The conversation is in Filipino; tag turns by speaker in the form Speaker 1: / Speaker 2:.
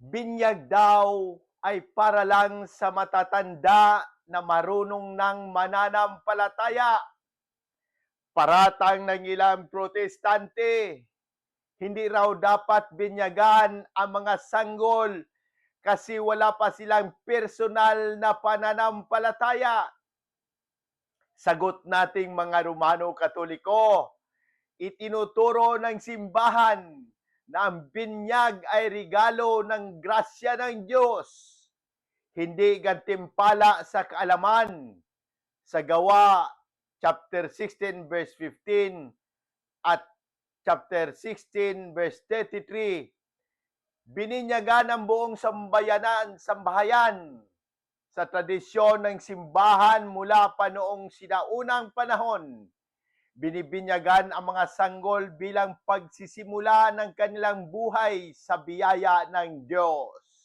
Speaker 1: binyag daw ay para lang sa matatanda na marunong ng mananampalataya. Paratang ng ilang protestante, hindi raw dapat binyagan ang mga sanggol kasi wala pa silang personal na pananampalataya. Sagot nating mga Romano Katoliko, itinuturo ng simbahan na ang binyag ay regalo ng grasya ng Diyos, hindi gantimpala sa kaalaman. Sa gawa, chapter 16, verse 15 at chapter 16, verse 33, bininyagan ang buong sambayanan, sambahayan sa tradisyon ng simbahan mula pa noong sinaunang panahon binibinyagan ang mga sanggol bilang pagsisimula ng kanilang buhay sa biyaya ng Diyos.